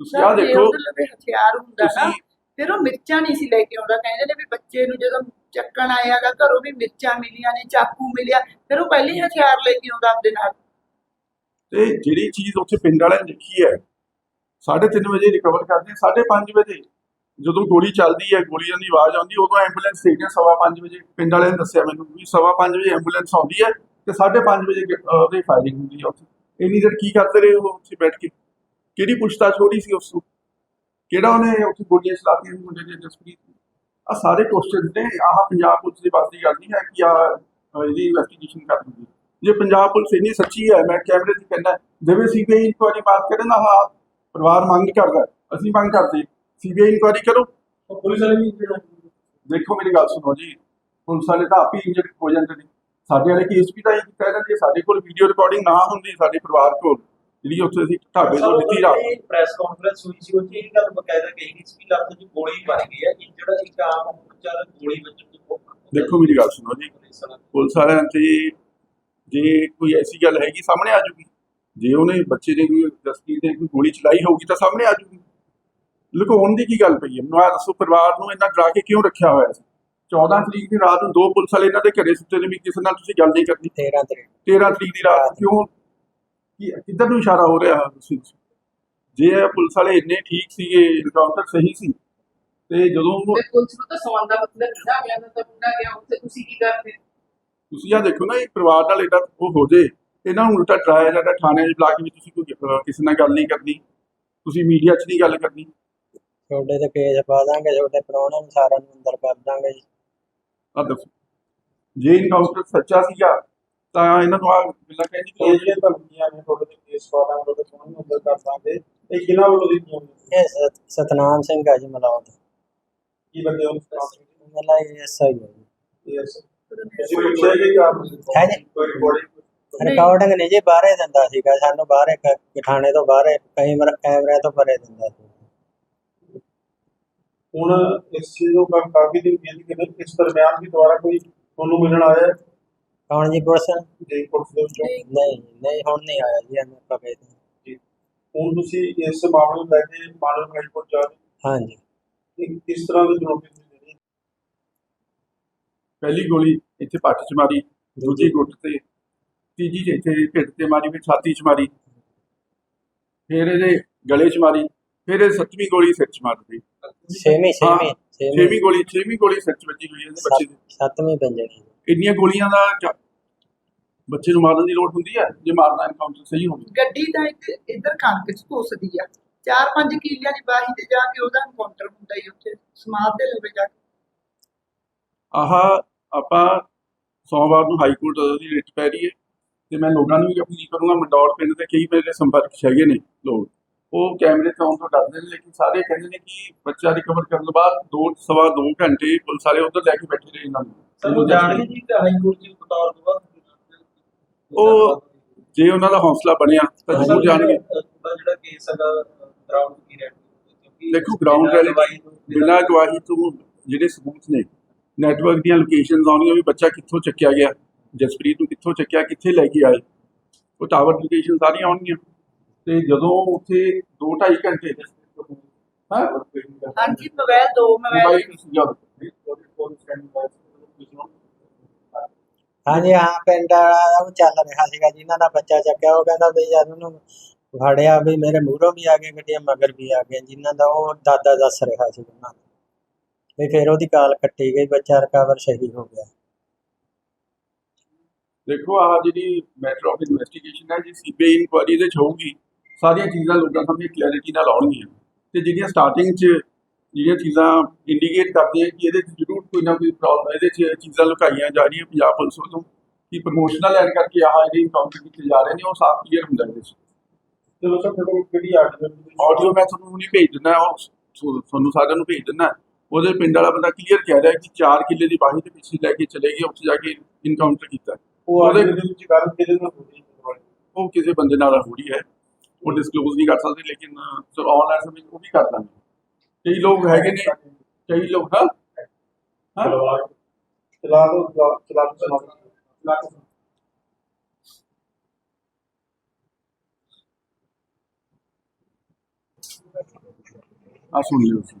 ਤੁਸੀਂ ਜੇ ਦੇਖੋ। ਹਥਿਆਰ ਹੁੰਦਾ ਨਾ ਫਿਰ ਉਹ ਮਿਰਚਾਂ ਨਹੀਂ ਸੀ ਲੈ ਕੇ ਆਉਂਦਾ। ਕਹਿੰਦੇ ਨੇ ਵੀ ਬੱਚੇ ਨੂੰ ਜਦੋਂ ਚੱਕਣ ਆਇਆਗਾ ਘਰੋਂ ਵੀ ਮਿਰਚਾਂ ਮਿਲੀਆਂ ਨੇ ਚਾਕੂ ਮਿਲਿਆ ਫਿਰ ਉਹ ਪਹਿਲੇ ਹੀ ਹਥਿਆਰ ਲੈ ਕੇ ਆਉਂਦਾ ਆਪਦੇ ਨਾਲ। ਤੇ ਜਿਹੜੀ ਚੀਜ਼ ਉੱਥੇ ਪਿੰਡ ਵਾਲਿਆਂ ਨੇ ਦੇਖੀ ਹੈ 3:30 ਵਜੇ ਰਿਕਵਰ ਕਰਦੇ 5:30 ਵਜੇ। ਜਦੋਂ ਗੋਲੀ ਚੱਲਦੀ ਹੈ ਗੋਲੀਆਂ ਦੀ ਆਵਾਜ਼ ਆਉਂਦੀ ਉਦੋਂ ਐਂਬੂਲੈਂਸ ਦੇਖਦੇ ਸਵਾ 5 ਵਜੇ। ਪਿੰਡ ਵਾਲਿਆਂ ਨੇ ਦੱਸਿਆ ਮੈਨੂੰ ਵੀ ਸਵਾ 5 ਵਜੇ ਐਂਬੂਲੈਂਸ ਆਉਂਦੀ ਹੈ ਤੇ 5:30 ਵਜੇ ਉਹਦੀ ਫਾਇਰਿੰਗ ਹੁੰਦੀ ਹੈ ਉੱਥੇ। ਇੰਨੀ ਦੇਰ ਕੀ ਕਰਦੇ ਰਹੇ ਉਹ ਉੱਥੇ ਬੈਠ ਕੇ। ਕਿਹੜੀ ਪੁੱਛਤਾਛ ਹੋ ਰਹੀ ਸੀ ਉਸ ਨੂੰ ਕਿਹੜਾ ਉਹਨੇ ਉੱਥੇ ਗੋਲੀਆਂ ਚਲਾਤੀਆਂ ਸੀ ਮੁੰਡੇ ਦੇ ਜਸਪ੍ਰੀਤ ਆ ਸਾਰੇ ਕੁਐਸਚਨ ਨੇ। ਆਹ ਪੰਜਾਬ ਪੁਲਿਸ ਦੀ ਬਸ ਦੀ ਗੱਲ ਨਹੀਂ ਹੈ ਕਿ ਆ ਇਹਦੀ ਇਨਵੈਸਟੀਗੇਸ਼ਨ ਕਰ ਦੂਗੀ ਜੇ ਪੰਜਾਬ ਪੁਲਿਸ ਇੰਨੀ ਸੱਚੀ ਹੈ ਮੈਂ ਕੈਮਰੇ 'ਚ ਕਹਿੰਦਾ ਜਿਵੇਂ ਸੀਬੀਆਈ ਇਨਕੁਆਰੀ ਬਾਤ ਕਰੇ ਨਾ ਹਾਂ ਪਰਿਵਾਰ ਮੰਗ ਕਰਦਾ। ਅਸੀਂ ਮੰਗ ਕਰਦੇ ਸੀਬੀਆਈ ਇਨਕੁਆਰੀ ਕਰੋ। ਪੁਲਿਸ ਵਾਲੇ ਵੀ ਦੇਖੋ ਮੇਰੀ ਗੱਲ ਸੁਣੋ ਜੀ। ਪੁਲਿਸ ਵਾਲੇ ਤਾਂ ਆਪੇ ਇੰਜਰਡ ਹੋ ਜਾਂਦੇ ਨੇ। ਸਾਡੇ ਵਾਲੇ ਕੇਸ ਵੀ ਤਾਂ ਇਹ ਕੀਤਾ ਜੇ ਸਾਡੇ ਕੋਲ ਵੀਡੀਓ ਰਿਕਾਰਡਿੰਗ ਨਾ ਹੁੰਦੀ ਸਾਡੇ ਪਰਿਵਾਰ ਕੋਲ ਜਿਹੜੀ ਉੱਥੇ ਅਸੀਂ ਢਾਬੇ ਤੋਂ ਲਿੱਤੀ ਰਾਤ। ਪ੍ਰੈਸ ਕਾਨਫਰੰਸ ਹੋਈ ਸੀ 'ਚ ਇਹ ਗੱਲ ਬਕਾਇਦਾ ਕਹੀ ਗਈ ਸੀ ਕਿ ਲੱਤ 'ਚ ਗੋਲੀ ਮਾਰੀ ਗਈ ਹੈ ਕਿ ਜਿਹੜਾ ਇੱਕ ਆਮ ਦਾ ਗੋਲੀ ਵੱਜਣ ਤੋਂ ਦੇਖੋ ਮੇਰੀ ਗੱਲ ਸੁਣੋ ਜੀ ਪੁਲਿਸ ਵਾਲਿਆਂ ਤੇ ਜੇ ਕੋਈ ਐਸੀ ਗੱਲ ਹੈਗੀ ਸਾਹਮਣੇ ਆ ਜੂਗੀ ਜੇ ਉਹਨੇ ਬੱਚੇ ਨੇ ਕੋਈ ਦਸਤੀ ਨੇ ਕੋਈ ਗੋਲੀ ਚਲਾਈ ਹੋਊਗੀ ਤਾਂ ਸਾਹਮਣੇ ਆ ਜੂਗੀ। ਲੁਕਾਉਣ ਦੀ ਕੀ ਗੱਲ ਪਈ ਹੈ? ਮੈਨੂੰ ਆਹ ਦੱਸੋ ਪਰਿਵਾਰ ਨੂੰ ਇੰਨਾ ਡਰਾ ਕੇ ਕਿਉਂ ਰੱਖਿਆ ਹੋਇਆ ਸੀ 14 ਤਰੀਕ ਦੀ ਰਾਤ ਨੂੰ ਦੋ ਪੁਲਿਸ ਵਾਲੇ ਇਹਨਾਂ ਦੇ ਘਰੇ ਸੁੱਤੇ ਨੇ ਵੀ ਕਿਸੇ ਨਾਲ ਤੁਸੀਂ ਗੱਲ ਨਹੀਂ ਕਰਨੀ। 13 ਤਰੀਕ। 13 ਤਰੀਕ ਦੀ ਰਾਤ। ਕਿਉਂ? ਕੀ ਕਿੱਧਰ ਨੂੰ ਇਸ਼ਾਰਾ ਹੋ ਰਿਹਾ ਤੁਸੀਂ ਜੇ ਇਹ ਪੁਲਿਸ ਵਾਲੇ ਇੰਨੇ ਠੀਕ ਸੀਗੇ ਇਨਕਾਊਂਟਰ ਸਹੀ ਸੀ ਤੇ ਜਦੋਂ ਪੁਲਿਸ ਨੂੰ ਤਾਂ ਸੌਣ ਦਾ ਮਤਲਬ ਹੁੰਦਾ ਗਿਆ ਨਾ ਤਾਂ ਮੁੰਡਾ ਗਿਆ ਉੱਥੇ ਤੁਸੀਂ ਕੀ ਕਰਦੇ? ਤੁਸੀਂ ਆ ਦੇਖੋ ਨਾ ਇਹ ਪਰਿਵਾਰ ਨਾਲ ਇਹਦਾ ਉਹ ਹੋ ਜੇ। ਇਹਨਾਂ ਨੂੰ ਉਲਟਾ ਡਰਾਇਆ ਜਾਂਦਾ ਥਾਣੇ 'ਚ ਬੁਲਾ ਕੇ ਵੀ ਤੁਸੀਂ ਕੋਈ ਕਿਸੇ ਨਾਲ ਗੱਲ ਨਹੀਂ ਕਰਨੀ। ਤੁਸੀਂ ਮੀਡੀਆ 'ਚ ਨਹੀਂ ਗੱਲ ਕਰਨੀ। ਤੁਹਾਡੇ ਤੇ ਕੇਸ ਪਾ ਦਾਂਗੇ ਤੁਹਾਡੇ ਪ੍ਰਾਹੁਣੇ ਨੂੰ ਸਾਰਿਆਂ ਨੂੰ ਅੰਦਰ ਕਰ ਦਾਂਗੇ ਜੀ। ਆ ਦੱਸੋ ਜੇ ਇਨਕਾਊਂਟਰ ਸੱਚਾ ਸੀਗਾ ਤਾਂ ਇਹਨਾਂ ਨੂੰ ਆ ਗੱਲਾਂ ਕਹਿੰਦੀ ਕਿ ਇਹ ਜਿਹੜੀਆਂ ਧਮਕੀਆਂ ਨੇ ਤੁਹਾਡੇ ਤੇ ਕੇਸ ਪਾ ਦਾਂਗੇ ਤੁਹਾਡੇ ਸੋਹਣੇ ਨੂੰ ਅੰਦਰ ਕਰ ਦਾਂਗੇ। ਇਹ ਕਿਹਨਾਂ ਵੱਲੋਂ ਦਿੱਤੀਆਂ ਨੇ? ਇਹ ਸਤ- ਸਤਨਾਮ ਸਿੰਘ ਆ ਜੀ ਮਲਾਵਤ ਕੀ ਬੰਦੇ ਉਹ ਮਲਾ ਐਸਆਈ ਹੈ ਜੀ। ਯੈਸ ਤੁਸੀਂ ਪੁੱਛਿਆ ਕਿ ਕਾਰਨ ਹੈ ਜੀ। ਕੋਈ ਰਿਕਾਰਡਿੰਗ ਰਿਕਾਰਡਿੰਗ ਨਹੀਂ ਜੀ ਬਾਹਰੇ ਦਿੰਦਾ ਸੀਗਾ। ਸਾਨੂੰ ਬਾਹਰੇ ਥਾਣੇ ਤੋਂ ਬਾਹਰੇ ਕਈ ਮਰ ਕੈਮਰੇ ਤੋਂ ਪਰੇ ਦਿੰਦਾ ਸੀ। ਹੁਣ ਇਸ ਚੀਜ਼ ਨੂੰ ਕਾ- ਕਾਫੀ ਦਿਨ ਬੀਤ ਗਏ ਨੇ। ਇਸ ਦਰਮਿਆਨ ਵੀ ਦੁਬਾਰਾ ਕੋਈ ਤੁਹਾਨੂੰ ਮਿਲਣ ਆਇਆ ਹੈ? ਕੌਣ ਜੀ ਪੁਲਿਸ? ਜੇ ਪੁਲਿਸ ਦੇ ਵਿੱਚੋਂ। ਨਹੀਂ ਨਹੀਂ ਹੁਣ ਨਹੀਂ ਆਇਆ ਜੀ ਐਵੇਂ ਆਪਾਂ ਕਹਿੰਦੇ ਹੁਣ ਤੁਸੀਂ ਇਸ ਮਾਮਲੇ ਨੂੰ ਲੈ ਕੇ ਮਾਨਵ ਹਾਈਕੋਰਟ ਜਾ ਰਹੇ ਹਾਂਜੀ। ਹੋ। ਕਿਸ ਤਰ੍ਹਾਂ ਦੀ ਚੁਣੌਤੀ ਤੁਸੀਂ ਦੇਣੀ ਪਹਿਲੀ ਗੋਲੀ ਇੱਥੇ ਪੱਟ 'ਚ ਮਾਰੀ ਦੂਜੀ ਗੁੱਟ ਤੇ ਤੀਜੀ ਇੱਥੇ ਢਿੱਡ ਤੇ ਮਾਰੀ ਫਿਰ ਛਾਤੀ 'ਚ ਮਾਰੀ ਫਿਰ ਇਹਦੇ ਗਲੇ 'ਚ ਮਾਰੀ। ਫਿਰ ਇਹ ਸੱਤਵੀਂ ਗੋਲੀ ਸਿਰ 'ਚ ਮਾਰਦੀ ਛੇਵੀਂ ਛੇਵੀਂ ਛੇਵੀਂ। ਗੋਲੀ ਛੇਵੀਂ ਗੋਲੀ ਸਿਰ 'ਚ ਵੱਜੀ ਹੋਈ ਹੈ ਇਹਦੇ ਬੱਚੇ ਦੇ। ਸੱਤ- ਸੱਤਵੀਂ ਪੰਜਣੀ ਇੰਨੀਆਂ ਗੋਲੀਆਂ ਦਾ ਬੱਚੇ ਨੂੰ ਮਾਰਨ ਦੀ ਲੋੜ ਹੁੰਦੀ ਹੈ? ਜੇ ਮਾਰਨਾ ਐਨਕਾਊਂਟਰ ਸਹੀ ਹੋਵੇ। ਗੱਡੀ ਤਾਂ ਇੱਕ ਇੱਧਰ ਕਣਕ ਚ ਘੁੱਸਦੀ ਆ। ਚਾਰ ਪੰਜ ਕਿੱਲਿਆਂ ਦੀ ਬਾਹੀ ਤੇ ਜਾ ਕੇ ਉਹਦਾ ਐਨਕਾਊਂਟਰ ਹੁੰਦਾ ਹੀ ਉੱਥੇ ਸਮਾਧ ਦੇ ਲਵੇ ਜਾ ਕੇ। ਆਹ ਆਪਾਂ ਸੋਮਵਾਰ ਨੂੰ ਹਾਈ ਕੋਰਟ ਦੀ ਰਿਟ ਪੈ ਰਹੀ ਹੈ ਤੇ ਮੈਂ ਲੋਕਾਂ ਨੂੰ ਵੀ ਅਪੀਲ ਕਰੂੰਗਾ ਮੰਡੌਰ ਪਿੰਡ ਦੇ ਕਈ ਮੇਰੇ ਸੰਪਰਕ 'ਚ ਹੈਗੇ ਨੇ ਲੋਕ। ਉਹ ਕੈਮਰੇ ਤੋਂ ਆਉਣ ਤੋਂ ਡਰਦੇ ਨੇ ਲੇਕਿਨ ਸਾਰੇ ਕਹਿੰਦੇ ਨੇ ਕਿ ਬੱਚਾ ਰਿਕਵਰ ਕਰਨ ਤੋਂ ਬਾਅਦ ਦੋ ਸਵਾ ਦੋ ਘੰਟੇ ਪੁਲਿਸ ਵਾਲੇ ਉੱਧਰ ਲੈ ਕੇ ਬੈਠੇ ਰਹੇ ਇਹਨਾਂ ਨੂੰ। ਸਾਨੂੰ ਜਾਣਗੇ ਜੀ ਕਿ ਹਾਈ ਕੋਰਟ ਦੀ ਬਤੌਰ ਤੋਂ ਬਾਅਦ ਉਹ ਜੇ ਉਹਨਾਂ ਦਾ ਹੌਸਲਾ ਬਣਿਆ ਤਾਂ ਜ਼ਰੂਰ ਜਾਣਗੇ। ਜਿਹੜਾ ਕੇਸ ਹੈਗਾ ਗਰਾਊਂਡ ਕੀ ਰਹਿ ਕਿਉਂਕਿ ਦੇਖੋ ਗਰਾਊਂਡ ਰਿਐਲਿਟੀ ਬਿਨਾਂ ਗਵਾਹੀ ਤੋਂ ਜਿਹੜੇ ਸਬੂਤ ਨੇ ਨੈਟਵਰਕ ਦੀਆਂ ਲੋਕੇਸ਼ਨਸ ਆਉਣੀਆਂ ਵੀ ਬੱਚਾ ਕਿੱਥੋਂ ਚੱਕਿਆ ਗਿਆ ਜਸਪ੍ਰੀਤ ਨੂੰ ਕਿੱਥੋਂ ਚੱਕਿਆ ਕਿੱਥੇ ਲੈ ਕੇ ਆਏ? ਉਹ ਟਾਵਰ ਲੋਕੇਸ਼ਨ ਸਾਰੀਆਂ ਆਉਣਗੀਆਂ। ਤੇ ਜਦੋਂ ਉੱਥੇ 2.5 ਘੰਟੇ ਹਾਂ। ਹਾਂਜੀ ਮੋਬਾਈਲ ਦੋ ਮੋਬਾਈਲ ਹਾਂਜੀ ਹਾਂ ਪਿੰਡ ਵਾਲਾ ਉਹ ਚੱਲ ਰਿਹਾ ਸੀਗਾ। ਜਿਨ੍ਹਾਂ ਦਾ ਬੱਚਾ ਚੱਕਿਆ ਉਹ ਕਹਿੰਦਾ ਵੀ ਜਦ ਉਹਨੂੰ ਫੜਿਆ ਵੀ ਮੇਰੇ ਮੂਹਰੋਂ ਵੀ ਆ ਗਏ ਗੱਡੀਆਂ ਮਗਰ ਵੀ ਆ ਗਏ ਜਿਨ੍ਹਾਂ ਦਾ ਉਹ ਦਾਦਾ ਦੱਸ ਰਿਹਾ ਸੀ ਉਹਨਾਂ ਨੂੰ। ਵੀ ਫਿਰ ਉਹਦੀ ਕਾਲ ਕੱਟੀ ਗਈ ਬੱਚਾ ਰਿਕਵਰ ਸਹੀ ਹੋ ਗਿਆ। ਦੇਖੋ ਆਹ ਜਿਹੜੀ ਮੈਟਰ ਆਫ ਇਨਵੈਸਟੀਗੇਸ਼ਨ ਹੈ ਜੀ ਸੀਬੀਆਈ ਇਨਕੁਆਰੀ ਦੇ ਚ ਹੋਊਗੀ। ਸਾਰੀਆਂ ਚੀਜ਼ਾਂ ਲੋਕਾਂ ਸਾਹਮਣੇ ਕਲੈਰਿਟੀ ਨਾਲ ਆਉਣਗੀਆਂ। ਤੇ ਜਿਹੜੀਆਂ ਸਟਾਰਟਿੰਗ 'ਚ ਜਿਹੜੀਆਂ ਚੀਜ਼ਾਂ ਇੰਡੀਕੇਟ ਕਰਦੀਆਂ ਕਿ ਇਹਦੇ 'ਚ ਜ਼ਰੂਰ ਕੋਈ ਨਾ ਕੋਈ ਪ੍ਰੋਬਲਮ ਇਹਦੇ 'ਚ ਚੀਜ਼ਾਂ ਲੁਕਾਈਆਂ ਜਾ ਰਹੀਆਂ ਪੰਜਾਬ ਪੁਲਿਸ ਵੱਲੋਂ ਕਿ ਪ੍ਰਮੋਸ਼ਨਲ ਐਡ ਕਰਕੇ ਆਹ ਜਿਹੜੇ ਇਨਕਾਊਂਟਰ ਕੀਤੇ ਜਾ ਰਹੇ ਨੇ ਉਹ ਸਾਫ਼ ਕਲੀਅਰ ਹੁੰਦਾ ਇਹਦੇ 'ਚ। ਚਲੋ ਸਰ ਤੁਹਾਡੇ ਕੋਲ ਕਿਹੜੀ ਆਰਡੀਓ ਆਡੀਓ ਮੈਂ ਤੁਹਾਨੂੰ ਨਹੀਂ ਭੇਜ ਦਿੰਦਾ ਉਹ ਤੁ- ਤੁਹਾਨੂੰ ਸਾਰਿਆਂ ਨੂੰ ਭੇਜ ਦਿੰਦਾ। ਉਹਦੇ ਪਿੰਡ ਵਾਲਾ ਬੰਦਾ ਕਲੀਅਰ ਕਹਿ ਰਿਹਾ ਕਿ 4 ਕਿੱਲੇ ਦੀ ਬਾਹੀ ਦੇ ਪਿੱਛੇ ਲੈ ਕੇ ਚਲੇ ਗਏ ਉੱਥੇ ਜਾ ਕੇ ਇਨਕਾਊਂਟਰ ਕੀਤਾ। ਉਹ ਆਰਡੀਓ ਦੇ ਵਿੱਚ ਗੱਲ ਕਿਹਦੇ ਨਾਲ ਹੈ? ਉਹ ਕਿਸੇ ਬੰਦੇ ਨਾਲ ਹੋ ਰਹੀ ਹੈ। ਉਹ ਡਿਸਕਲੋਜ਼ ਨਹੀਂ ਕਰ ਸਕਦੇ ਲੇਕਿਨ ਚਲੋ ਆਨਲਾਈਨ ਸਮੇਂ ਉਹ ਵੀ ਕਰ ਦਾਂਗੇ ਕਈ ਲੋਕ ਹੈਗੇ ਨੇ ਕਈ ਲੋਕ ਹਾਂ ਹਾਂ ਚਲਾ ਦੋ ਚਲਾ ਚਲਾ ਚਲਾ ਚਲਾ ਆ ਸੁਣ ਲਿਓ ਤੁਸੀਂ।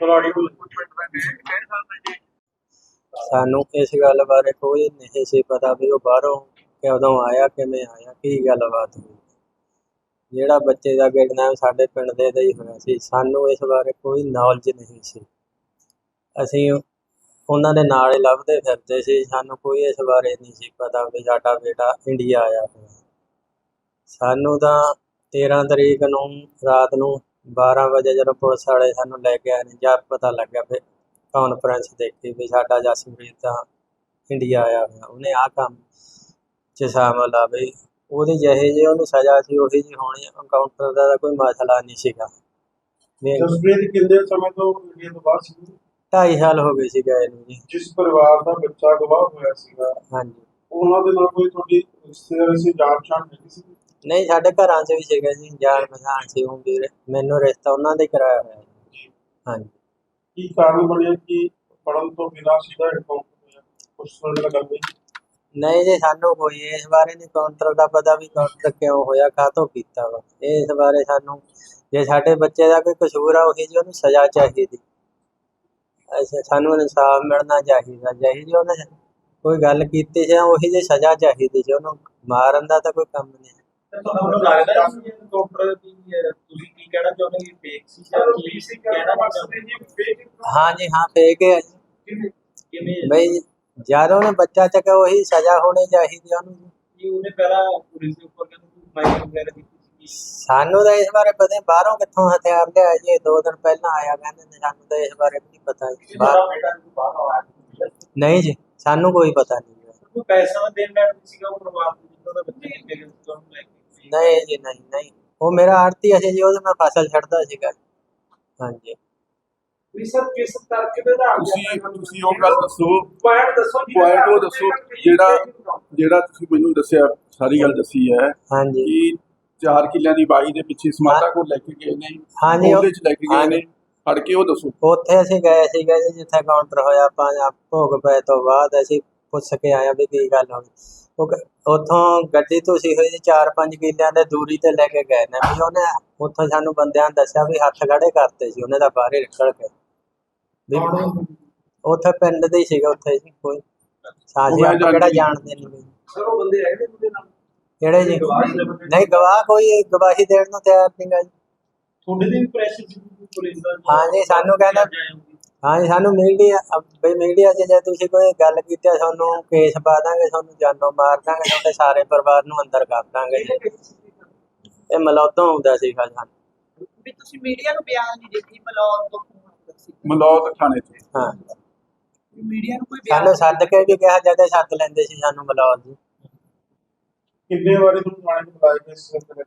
ਜੀ ਖਿਲਾੜੀ ਕੋਲ ਸਾਨੂੰ ਇਸ ਗੱਲ ਬਾਰੇ ਕੋਈ ਨਹੀਂ ਸੀ ਪਤਾ ਵੀ ਉਹ ਬਾਹਰੋਂ ਕਦੋਂ ਆਇਆ, ਕਿਵੇਂ ਆਇਆ, ਕੀ ਗੱਲਬਾਤ ਹੋਈ। ਜਿਹੜਾ ਬੱਚੇ ਦਾ ਕਿਡਨੈਪ ਸਾਡੇ ਪਿੰਡ ਦੇ ਦਾ ਹੀ ਹੋਇਆ ਸੀ, ਸਾਨੂੰ ਇਸ ਬਾਰੇ ਕੋਈ ਨੌਲੇਜ ਨਹੀਂ ਸੀ। ਅਸੀਂ ਉਹਨਾਂ ਦੇ ਨਾਲ ਹੀ ਲੱਭਦੇ ਫਿਰਦੇ ਸੀ, ਸਾਨੂੰ ਕੋਈ ਇਸ ਬਾਰੇ ਨਹੀਂ ਸੀ ਪਤਾ ਵੀ ਸਾਡਾ ਬੇਟਾ ਇੰਡੀਆ ਆਇਆ ਹੋਇਆ। ਸਾਨੂੰ ਤਾਂ 13 ਤਰੀਕ ਨੂੰ ਰਾਤ ਨੂੰ 12 ਵਜੇ ਜਦੋਂ ਪੁਲਿਸ ਵਾਲੇ ਸਾਨੂੰ ਲੈ ਕੇ ਆਏ ਨੇ ਜਦ ਪਤਾ ਲੱਗਿਆ ਫਿਰ ਕਾਨਫਰੰਸ ਦੇਖੀ ਵੀ ਸਾਡਾ ਜਸਪ੍ਰੀਤ ਤਾਂ ਇੰਡੀਆ ਆਇਆ ਹੋਇਆ ਉਹਨੇ ਆਹ ਕੰਮ 'ਚ ਸ਼ਾਮਲ ਆ ਵੀ ਉਹਦੀ ਜਿਹੇ ਜਿਹੀ ਉਹਨੂੰ ਸਜ਼ਾ ਸੀ ਉਹੀ ਜਿਹੀ ਹੋਣੀ ਐਨਕਾਊਂਟਰ ਦਾ ਤਾਂ ਕੋਈ ਮਸਲਾ ਨਹੀਂ ਸੀਗਾ। ਵੀ ਜਸਪ੍ਰੀਤ ਕਿੰਨੇ ਸਮੇਂ ਤੋਂ ਇੰਡੀਆ ਤੋਂ ਬਾਹਰ ਸੀ? ਢਾਈ ਸਾਲ ਹੋ ਗਏ ਸੀ ਗਏ ਨੂੰ ਜੀ। ਜਿਸ ਪਰਿਵਾਰ ਦਾ ਬੱਚਾ ਗਵਾਹ ਹੋਇਆ ਸੀਗਾ ਹਾਂਜੀ। ਉਹਨਾਂ ਦੇ ਨਾਲ ਕੋਈ ਤੁਹਾਡੀ ਰਿਸ਼ਤੇਦਾਰੀ ਸੀ ਜਾਣ ਪਛਾਣ ਨਹੀਂ ਸੀ? ਨਹੀਂ ਸਾਡੇ ਘਰਾਂ 'ਚ ਵੀ ਸੀਗਾ ਜੀ ਜਾਣ ਪਛਾਣ ਸੀ ਉਹ ਵੀ ਮੈਨੂੰ ਰਿਸ਼ਤਾ ਉਹਨਾਂ ਦੇ ਕਰਾਇਆ ਹੋਇਆ ਜੀ। ਹਾਂਜੀ। ਕੀ ਕਾਰਨ ਬਣਿਆ ਕਿ ਪੜਨ ਤੋਂ ਬਿਨਾਂ ਸਿੱਧਾ ਹੋਇਆ? ਕੁਝ ਹੋਈ ਨਹੀਂ ਜੀ ਸਾਨੂੰ ਕੋਈ ਇਸ ਬਾਰੇ ਨਹੀਂ ਕਾਊਂਟਰ ਦਾ ਪਤਾ ਵੀ ਕਾਊਂਟਰ ਕਿਉਂ ਹੋਇਆ ਕਾਹਤੋਂ ਕੀਤਾ ਵਾ। ਇਸ ਬਾਰੇ ਸਾਨੂੰ ਜੇ ਸਾਡੇ ਬੱਚੇ ਦਾ ਕੋਈ ਕਸੂਰ ਆ ਉਹੀ ਜੀ ਉਹਨੂੰ ਸਜ਼ਾ ਚਾਹੀਦੀ। ਅੱਛਾ ਸਾਨੂੰ ਇਨਸਾਫ ਮਿਲਣਾ ਚਾਹੀਦਾ ਚਾਹੀਦੀ ਉਹਨੇ ਕੋਈ ਗੱਲ ਕੀਤੀ ਸੀ ਉਹੀ ਜੀ ਸਜ਼ਾ ਚਾਹੀਦੀ ਸੀ। ਉਹਨੂੰ ਮਾਰਨ ਦਾ ਤਾਂ ਕੋਈ ਕੰਮ ਨਹੀਂ ਤੇ ਤੁਹਾਨੂੰ ਲੱਗਦਾ ਕਿ ਐਨਕਾਊਂਟਰ ਦੀ ਤੁਸੀਂ ਕੀ ਕਹਿਣਾ ਚਾਹੁੰਦੇ ਕਿ ਫੇਕ ਸੀ ਜਾਂ ਕੀ ਸੀ ਕਹਿਣਾ ਚਾਹੁੰਦੇ ਜੀ ਹਾਂ ਜੀ ਹਾਂ ਫੇਕ ਹੈ ਜੀ। ਕਿਵੇਂ ਬਈ ਜਦ ਉਹਨੇ ਬੱਚਾ ਚੱਕਿਆ ਉਹੀ ਸਜ਼ਾ ਹੋਣੀ ਚਾਹੀਦੀ ਉਹਨੂੰ ਜੀ। ਕਿ ਉਹਨੇ ਪਹਿਲਾਂ ਪੁਲਿਸ ਦੇ ਉੱਪਰ ਕਹਿੰਦੇ ਮਾਈਕ ਵਗੈਰਾ ਕੀਤੀ ਸੀ ਸਾਨੂੰ ਤਾਂ ਇਸ ਬਾਰੇ ਪਤਾ ਨਹੀਂ ਬਾਹਰੋਂ ਕਿੱਥੋਂ ਹਥਿਆਰ ਲਿਆ ਜੀ ਦੋ ਦਿਨ ਪਹਿਲਾਂ ਆਇਆ ਕਹਿੰਦੇ ਨੇ ਸਾਨੂੰ ਤਾਂ ਇਸ ਬਾਰੇ ਵੀ ਨਹੀਂ ਪਤਾ ਜੀ ਬਾਹਰ- ਬੇਟਾ ਨੂੰ ਬਾਹਰ ਆਇਆ ਨਹੀਂ ਜੀ ਸਾਨੂੰ ਕੋਈ ਪਤਾ ਨਹੀਂ ਕੋਈ ਪੈਸਾ ਦੇਣ ਦਾ ਸੀਗਾ ਉਹ ਪਰਿਵਾਰ ਨੂੰ ਜਿੱਦਾਂ ਦਾ ਬੱਚੇ ਕਿੱਥੇ ਗਏ ਸੀ ਉਹਨੂੰ ਲੈ ਕੇ? ਨਹੀਂ ਜੀ ਨਹੀਂ ਨਹੀਂ। ਉਹ ਮੇਰਾ ਆੜਤੀ ਸੀ ਜੀ ਉਹਦੇ ਮੈਂ ਫਸਲ ਛੱਡਦਾ ਸੀਗਾ। ਹਾਂਜੀ। ਵੀ ਸਰ ਕਿਸ ਤਰਕ ਦੇ ਆਧਾਰ ਤੁਸੀਂ ਤੁਸੀਂ ਉਹ ਗੱਲ ਦੱਸੋ। ਪੁਆਇੰਟ ਦੱਸੋ ਪੁਆਇੰਟ ਉਹ ਦੱਸੋ ਜਿਹੜਾ ਜਿਹੜਾ ਤੁਸੀਂ ਮੈਨੂੰ ਦੱਸਿਆ ਸਾਰੀ ਗੱਲ ਦੱਸੀ ਹੈ ਹਾਂਜੀ। ਕਿ ਚਾਰ ਕਿੱਲਿਆਂ ਦੀ ਬਾਈ ਦੇ ਪਿੱਛੇ ਸਮਾਤਾ ਕੋਲ ਲੈ ਕੇ ਗਏ ਨੇ ਹਾਂਜੀ, ਉਹ- ਉਹਦੇ ਚ ਲੈ ਕੇ ਗਏ ਹਾਂਜੀ। ਨੇ ਫੜ ਕੇ ਉਹ ਦੱਸੋ। ਉੱਥੇ ਅਸੀਂ ਗਏ ਸੀਗੇ ਜੀ ਜਿੱਥੇ ਕਾਊਂਟਰ ਹੋਇਆ ਆਪਾਂ ਆਪ ਭੋਗ ਪਏ ਤੋਂ ਬਾਅਦ ਅਸੀਂ ਪੁੱਛ ਕੇ ਆਇਆ ਵੀ ਕੀ ਗੱਲ ਹੋਈ ਉਹ ਕ- ਉੱਥੋਂ ਗੱਡੀ ਤੁਸੀਂ ਹੋਈ ਜੀ 4-5 ਕਿੱਲਿਆਂ ਦੇ ਦੂਰੀ ਤੇ ਲੈ ਕੇ ਗਏ ਨੇ ਵੀ ਉਹਨੇ ਉੱਥੋਂ ਸਾਨੂੰ ਬੰਦਿਆਂ ਨੇ ਦੱਸਿਆ ਵੀ ਹੱਥ ਖੜੇ ਕਰਤੇ ਸੀ ਉਹਨੇ ਤਾਂ ਬਾਹਰ ਹੀ ਨਿਕਲ ਕੇ। ਵੀ ਉੱਥੇ ਪਿੰਡ ਦੇ ਹੀ ਸੀਗਾ ਉੱਥੇ ਜੀ ਕੋਈ ਸਾਸੀ ਉਹ ਮੈਂ ਆਪਾਂ ਕਿਹੜਾ ਜਾਣਦੀ- ਜਾਣਦੇ ਨਹੀਂ ਵੀ ਸਰ ਉਹ ਬੰਦੇ ਹੈਗੇ ਨੇ ਉਹਦੇ ਨਾਲ? ਕਿਹੜੇ ਜੀ? ਗਵਾਹੀ ਨਹੀਂ ਗਵਾਹ ਕੋਈ ਗਵਾਹੀ ਦੇਣ ਨੂੰ ਤਿਆਰ ਨਹੀਂ ਗਾ ਜੀ। ਤੁਹਾਡੇ ਦੀ ਪ੍ਰੈਸ਼ਰ ਸੀ ਪੁਲਿਸ ਦਾ? ਹਾਂਜੀ, ਸਾਨੂੰ ਕਹਿੰਦਾ- ਹਾਂਜੀ ਸਾਨੂੰ ਮੀਡੀਆ ਬਈ ਮੀਡੀਆ 'ਚ ਜੇ ਤੁਸੀਂ ਕੋਈ ਗੱਲ ਕੀਤੀ ਆ, ਤੁਹਾਨੂੰ ਕੇਸ ਪਾ ਦਾਂਗੇ ਤੁਹਾਨੂੰ ਜਾਨੋਂ ਮਾਰ ਦਾਂਗੇ ਤੁਹਾਡੇ ਸਾਰੇ ਪਰਿਵਾਰ ਨੂੰ ਅੰਦਰ ਕਰ ਦਾਂਗੇ ਜੀ। ਇਹ ਮਲੌਤੋਂ ਹੁੰਦਾ ਸੀਗਾ ਸਾਨੂੰ ਵੀ ਤੁਸੀਂ ਮੀਡੀਆ ਨੂੰ ਬਿਆਨ ਨਹੀਂ ਦਿੱਤੀ ਮਲੌਦ ਤੋਂ ਫੋਨ ਆਉਂਦਾ ਸੀ। ਮਲੌਦ ਥਾਣੇ ਤੋਂ। ਹਾਂ। ਮੀਡੀਆ ਨੂੰ ਕੋਈ ਬਿਆਨ ਸਾਨੂੰ ਸੱਦ ਕੇ ਵੀ ਕਿਹਾ ਜਦੇ ਸੱਦ ਲੈਂਦੇ ਸੀ ਸਾਨੂੰ ਮਲੌਦ ਜੀ। ਕਿੰਨੇ ਵਾਰੀ ਤੁਹਾਨੂੰ ਥਾਣੇ ਤੋਂ ਬੁਲਾਇਆ ਗਿਆ ਇਸ ਸਿਲਸਿਲੇ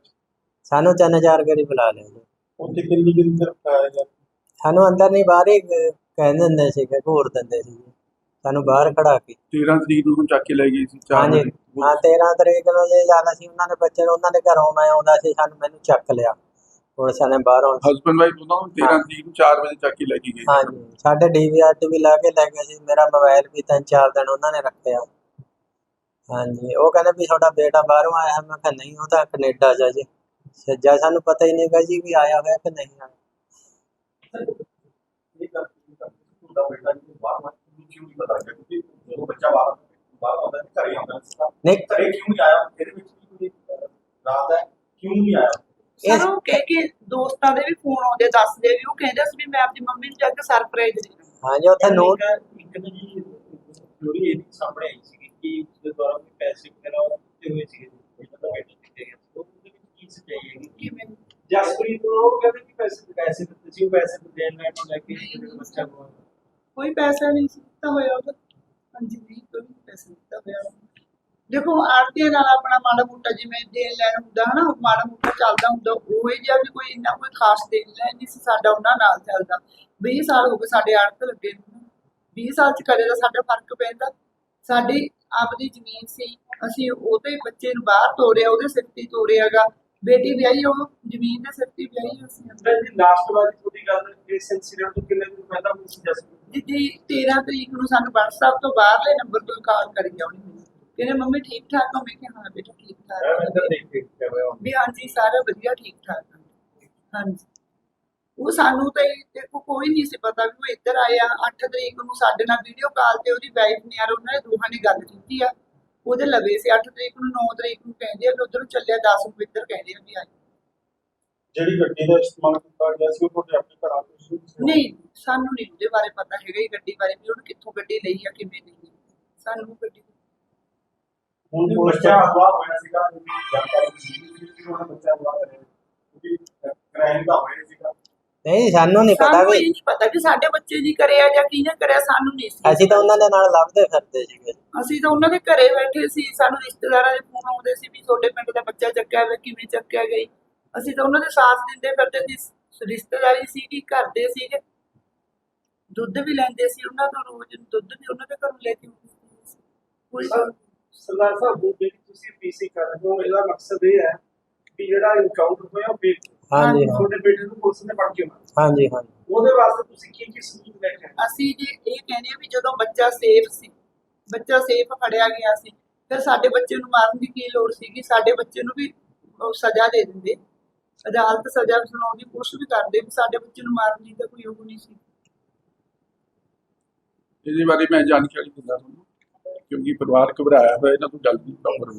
ਸਾਨੂੰ ਤਿੰਨ ਚਾਰ ਵਾਰੀ ਬੁਲਾ ਲਿਆ ਜੀ। ਉੱਥੇ ਕਿੰਨੀ ਕਿੰਨੀ ਰਖਾਇਆ ਗਿਆ? ਸਾਨੂੰ ਅੰਦਰ ਨਹੀਂ ਬਾਹਰ ਹੀ ਕਹਿੰਦੇ ਹੁੰਦੇ ਸੀਗੇ ਘੂਰ ਦਿੰਦੇ ਸੀ ਜੀ। ਸਾਨੂੰ ਬਾਹਰ ਖੜਾ ਕੇ। 13 ਤਰੀਕ ਨੂੰ ਚੱਕ ਕੇ ਲੈ ਗਏ ਸੀ ਚਾਰ ਹਾਂਜੀ। ਵਜੇ। ਹਾਂ 13 ਤਰੀਕ ਨੂੰ ਜੇ ਜਾਣਾ ਸੀ ਉਹਨਾਂ ਦੇ ਬੱਚੇ ਨੂੰ ਉਹਨਾਂ ਦੇ ਘਰੋਂ ਮੈਂ ਆਉਂਦਾ ਸੀ ਸਾਨੂੰ ਮੈਨੂੰ ਚੱਕ ਲਿਆ। ਪੁਲਿਸ ਨੇ ਬਾਹਰੋਂ ਹਸਬੰਡ ਵਾਈਫ ਉਹਨਾਂ ਨੂੰ 13 ਹਾਂ। ਤਰੀਕ ਨੂੰ 4 ਵਜੇ ਚੱਕ ਕੇ ਲੈ ਕੇ ਗਏ। ਹਾਂਜੀ। ਸਾਡੇ ਡੀਵੀਆਰ ਤੇ ਵੀ ਲਾ ਕੇ ਲੈ ਗਏ ਸੀ ਮੇਰਾ ਮੋਬਾਈਲ ਵੀ ਤਿੰਨ ਚਾਰ ਦਿਨ ਉਹਨਾਂ ਨੇ ਰੱਖਿਆ। ਹਾਂਜੀ ਉਹ ਕਹਿੰਦੇ ਵੀ ਤੁਹਾਡਾ ਬੇਟਾ ਬਾਹਰੋਂ ਆਇਆ ਮੈਂ ਕਿਹਾ ਨਹੀਂ ਉਹ ਤਾਂ ਕੈਨੇਡਾ ਆ ਜੀ। ਸੱਜਾ ਸਾਨੂੰ ਪਤਾ ਹੀ ਨਹੀਂ ਗਾ ਜੀ ਵੀ ਆਇਆ ਹੋਇਆ ਕਿ ਨਹੀਂ ਆਇਆ। ਤੁਹਾਡਾ ਬੇਟਾ ਜੀ ਬਾਹਰ ਮਤ ਕਿਉਂ ਨਹੀਂ ਪਤਾ ਲੱਗਿਆ? ਕਿਉਂਕਿ ਜਦੋਂ ਬੱਚਾ ਬਾਹਰ ਬਾਹਰ ਆਉਂਦਾ ਹੈ ਘਰੇ ਆਉਂਦਾ ਹੈ ਨਹੀਂ। ਘਰੇ ਕਿਉਂ ਨਹੀਂ ਆਇਆ? ਇਹਦੇ ਵਿੱਚ ਵੀ ਕੋਈ ਰਾਤ ਹੈ ਕਿਉਂ ਨਹੀਂ ਆਇਆ? ਸਰ ਉਹ ਕਹਿ ਕੇ ਦੋਸਤਾਂ ਦੇ ਵੀ ਫੋਨ ਆਉਂਦੇ ਦੱਸਦੇ ਵੀ ਉਹ ਕਹਿੰਦੇ ਸੀ ਵੀ ਮੈਂ ਆਪਣੀ ਮੰਮੀ ਨੂੰ ਜਾ ਕੇ ਸਰਪ੍ਰਾਈਜ਼ ਦੇਣਾ ਹਾਂਜੀ ਉੱਥੇ ਨੋਟ ਇੱਕ ਨਾ ਜੀ ਥੋੜੀ ਇਹ ਵੀ ਸਾਹਮਣੇ ਆਈ ਸੀ ਕਿ ਜਿਹਦੇ ਦੁਆਰਾ ਕੋਈ ਪੈਸੇ ਵਗੈਰਾ ਦਿੱਤੇ ਹੋਏ ਸੀ ਦਾ ਬੈਠ ਦਿੱਤੇ ਗਏ ਸੀ। ਉਹ ਉਹਦੇ ਵਿੱਚ ਕੀ ਸਚਾਈ ਹੈਗੀ ਕਿਵੇਂ? ਜਸਪ੍ਰੀਤ ਨੂੰ ਉਹ ਕਹਿੰਦੇ ਕਿ ਪੈਸੇ ਪੈਸੇ ਦਿੱਤੇ ਸੀ ਉਹ ਪੈਸੇ ਨੂੰ ਦੇਣ ਲੈਣ ਨੂੰ ਲੈ ਕੇ ਬੱਚਾ ਕੋਲ ਕੋਈ ਪੈਸਾ ਨਹੀਂ ਸੀ ਦਿੱਤਾ ਹੋਇਆ ਉਹਦਾ। ਹਾਂਜੀ, ਨਹੀਂ, ਕੋਈ ਪੈਸਾ ਦਿੱਤਾ ਹੋਇਆ ਦੇਖੋ ਆਰਤੀਆਂ ਨਾਲ ਆਪਣਾ ਮਾੜਾ ਮੋਟਾ ਜਿਵੇਂ ਦੇਣ ਲੈਣ ਹੁੰਦਾ, ਹਨਾ ਮਾੜਾ ਮੋਟਾ ਚੱਲਦਾ ਹੁੰਦਾ, ਉਹ ਹੀ ਜਿਹਾ ਵੀ ਕੋਈ ਇੰਨਾ ਕੋਈ ਖਾਸ ਦੇਣ ਲੈਣ ਨਹੀਂ ਸੀ, ਸਾਡਾ ਉਹਨਾਂ ਨਾਲ ਚੱਲਦਾ। 20 ਸਾਲ ਹੋ ਗਏ ਸਾਡੇ ਆੜਤ ਲੱਗੇ ਨੂੰ। 20 ਸਾਲ ਚ ਕਦੇ ਦਾ ਸਾਡਾ ਫ਼ਰਕ ਪੈਂਦਾ। ਸਾਡੀ ਆਪਦੀ ਜ਼ਮੀਨ ਸੀ, ਅਸੀਂ ਉਹਦੇ ਬੱਚੇ ਨੂੰ ਬਾਹਰ ਤੋਰਿਆ, ਉਹਦੇ ਸਿਰ ਤੇ ਹੀ ਤੋਰਿਆਗਾ। ਬੇਟੀ ਵਿਆਹੀ, ਉਹ ਜ਼ਮੀਨ ਦੇ ਸਿਰ ਤੇ ਵਿਆਹੀ ਅਸੀਂ ਅੰਦਰ ਜੀ ਲਾਸਟ ਵਾਰੀ ਤੁਹਾਡੀ ਗੱਲ, ਇਸ ਇਨਸੀਡੈਂਟ ਤੋਂ ਕਿੰਨੇ ਦਿਨ ਪਹਿਲਾਂ ਹੋਈ ਸੀ ਜਸਪ੍ਰੀਤ ਜੀ 13 ਤਰੀਕ ਨੂੰ ਸਾਨੂੰ WhatsApp ਤੋਂ ਬਾਹਰਲੇ ਨੰਬਰ ਤੋਂ ਕਾਲ ਕਰੀ ਆਉਣੀ ਕਹਿੰਦੇ ਮੰਮੀ ਠੀਕ ਠਾਕ ਹੋ? ਮੈਂ ਕਿਹਾ ਹਾਂ ਬੇਟਾ ਠੀਕ ਠਾਕ ਵੀ ਹਾਂਜੀ ਸਾਰਾ ਵਧੀਆ ਠੀਕ ਠਾਕ। ਹਾਂਜੀ। ਉਹ ਸਾਨੂੰ ਤਾਂ ਦੇਖੋ ਕੋਈ ਨਹੀਂ ਸੀ ਪਤਾ ਵੀ ਉਹ ਇੱਧਰ ਆਇਆ 8 ਤਰੀਕ ਨੂੰ ਸਾਡੇ ਨਾਲ ਵੀਡੀਓ ਕਾਲ ਤੇ ਉਹਦੀ ਵਾਈਫ ਨੇ ਯਾਰ ਉਹਨਾਂ ਨੇ ਦੋਹਾਂ ਨੇ ਗੱਲ ਕੀਤੀ ਆ। ਉਹਦੇ ਲਵੇ ਸੀ 8 ਤਰੀਕ ਨੂੰ 9 ਤਰੀਕ ਨੂੰ ਕਹਿੰਦੇ ਆ ਵੀ ਉਧਰੋਂ ਚੱਲਿਆ 10 ਨੂੰ ਇੱਧਰ ਕਹਿੰਦੇ ਆ ਵੀ ਆਈ। ਜਿਹੜੀ ਗੱਡੀ ਦਾ ਇਸਤੇਮਾਲ ਕੀਤਾ ਗਿਆ ਸੀ ਉਹ ਤੁਹਾਡੇ ਆਪਣੇ ਘਰਾਂ ਨਹੀਂ ਸਾਨੂੰ ਨਹੀਂ ਉਹਦੇ ਬਾਰੇ ਪਤਾ ਹੈਗਾ ਹੀ ਗੱਡੀ ਬਾਰੇ ਵੀ ਉਹਨੇ ਕਿੱਥੋਂ ਗੱਡੀ ਲਈ ਆ ਕਿਵੇਂ ਲਈ ਆ। ਸਾਨੂੰ ਗੱਡੀ ਹੁਣ ਬੱਚਾ ਅਗਵਾ ਹੋਇਆ ਸੀਗਾ ਜਾਣਕਾਰੀ ਸੀ ਕਿ ਉਹ ਬੱਚਾ ਅਗਵਾ ਕਰਿਆ ਕਿਉਂਕਿ ਕ੍ਰਾਈਮ ਦਾ ਹੋਇਆ ਸੀਗਾ। ਨਹੀਂ ਸਾਨੂੰ ਨਹੀਂ ਪਤਾ ਵੀ ਨਹੀਂ ਪਤਾ ਕਿ ਸਾਡੇ ਬੱਚੇ ਦੀ ਕਰਿਆ ਜਾਂ ਕਿਹਨੇ ਕਰਿਆ ਸਾਨੂੰ ਨਹੀਂ ਸੀ ਅਸੀਂ ਤਾਂ ਉਹਨਾਂ ਦੇ ਨਾਲ ਲੱਭਦੇ ਫਿਰਦੇ ਸੀਗੇ। ਅਸੀਂ ਤਾਂ ਉਹਨਾਂ ਦੇ ਘਰੇ ਬੈਠੇ ਸੀ ਸਾਨੂੰ ਰਿਸ਼ਤੇਦਾਰਾਂ ਦੇ ਫੋਨ ਆਉਂਦੇ ਸੀ ਵੀ ਤੁਹਾਡੇ ਪਿੰਡ ਦਾ ਬੱਚਾ ਚੱਕਿਆ ਵੇ ਕਿਵੇਂ ਚੱਕਿਆ ਗਈ ਅਸੀਂ ਤਾਂ ਉਹਨਾਂ ਦੇ ਸਾਥ ਦਿੰਦੇ ਫਿਰਦੇ ਸੀ। ਰਿਸ਼ਤੇਦਾਰੀ ਸੀ ਕਿ ਘਰ ਦੇ ਸੀਗੇ। ਦੁੱਧ ਵੀ ਲੈਂਦੇ ਸੀ ਉਹਨਾਂ ਤੋਂ ਰੋਜ਼ ਦੁੱਧ ਵੀ ਉਹਨਾਂ ਦੇ ਘਰੋਂ ਲੈ ਕੇ ਆਉਂਦੇ ਸੀ। ਕੋਈ ਸਰ ਸਰਦਾਰ ਸਾਹਿਬ ਜਿਹੜੀ ਤੁਸੀਂ ਪੀਸੀ ਕਰ ਰਹੇ ਹੋ ਇਹਦਾ ਮਕਸਦ ਇਹ ਹੈ ਕਿ ਜਿਹੜਾ ਇਨਕਾਊਂਟਰ ਹੋਇਆ ਉਹ ਬੇਕ ਹਾਂਜੀ ਤੁਹਾਡੇ ਬੇਟੇ ਨੂੰ ਪੁਲਿਸ ਨੇ ਫੜ ਕੇ ਮਾਰਿਆ। ਹਾਂਜੀ ਹਾਂਜੀ। ਉਹਦੇ ਵਾਸਤੇ ਤੁਸੀਂ ਕੀ ਕੀ ਸਬੂਤ ਲੈ ਕੇ ਆਏ? ਅਸੀਂ ਜੇ ਇਹ ਕਹਿੰਦੇ ਆ ਵੀ ਜਦੋਂ ਬੱਚਾ ਸੇਫ ਸੀ ਬੱਚਾ ਸੇਫ ਫੜਿਆ ਗਿਆ ਸੀ ਫਿਰ ਸਾਡੇ ਬੱਚੇ ਨੂੰ ਮਾਰਨ ਦੀ ਕੀ ਲੋੜ ਸੀਗੀ? ਸਾਡੇ ਬੱਚੇ ਨੂੰ ਵੀ ਉਹ ਸਜ਼ਾ ਦੇ ਦਿੰਦੇ। ਅਦਾਲਤ ਸਜ਼ਾ ਸੁਣਾਉਂਦੀ ਕੁਛ ਵੀ ਕਰਦੇ ਵੀ ਸਾਡੇ ਬੱਚੇ ਨੂੰ ਮਾਰਨ ਦੀ ਤਾਂ ਕੋਈ ਉਹ ਨਹੀਂ ਸੀ ਇਹਦੇ ਬਾਰੇ ਮੈਂ ਜਾਣਕਾਰੀ ਦਿੰਦਾ ਤੁਹਾਨੂੰ ਕਿਉਂਕਿ ਪਰਿਵਾਰ ਘਬਰਾਇਆ ਹੋਇਆ ਇਹਨਾਂ ਤੋਂ ਜਲਦੀ ਪ੍ਰੋਪਰ।